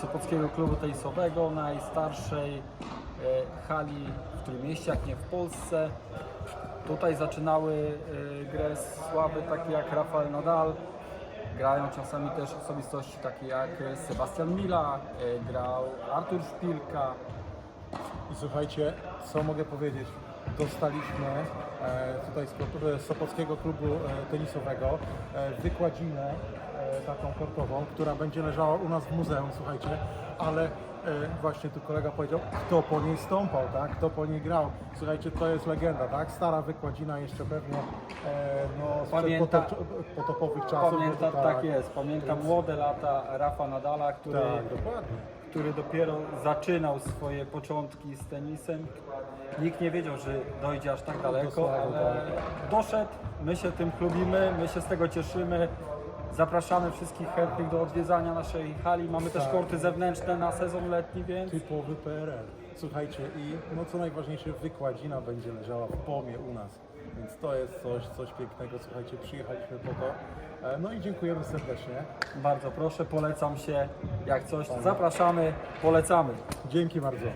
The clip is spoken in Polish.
Sopockiego Klubu Tenisowego, najstarszej e, hali w którym mieście, jak nie w Polsce. Tutaj zaczynały e, grę sławy takie jak Rafael Nadal. Grają czasami też osobistości takie jak Sebastian Mila, e, grał Artur Szpilka. Słuchajcie, co mogę powiedzieć? Dostaliśmy e, tutaj z Sopockiego Klubu e, Tenisowego e, wykładzinę taką kortową, która będzie leżała u nas w muzeum, słuchajcie, ale właśnie tu kolega powiedział, kto po niej stąpał, tak? Kto po niej grał. Słuchajcie, to jest legenda, tak? Stara wykładzina jeszcze pewnie e, no, Pamięta- potop, potopowych czasów. Pamięta, to tak jest, pamiętam młode lata Rafa Nadala, który, Tak, który dopiero zaczynał swoje początki z tenisem. Nikt nie wiedział, że dojdzie aż tak daleko, ale doszedł. My się tym chlubimy, my się z tego cieszymy. Zapraszamy wszystkich chętnych do odwiedzania naszej hali. Mamy też Tak. korty zewnętrzne na sezon letni, więc Typowy PRL. Słuchajcie, i no co najważniejsze, wykładzina będzie leżała w pomie u nas. Więc to jest coś, coś pięknego. Słuchajcie, przyjechaliśmy po to. E, No i dziękujemy serdecznie. bardzo proszę, polecam się. Jak coś, zapraszamy, polecamy. Dzięki bardzo.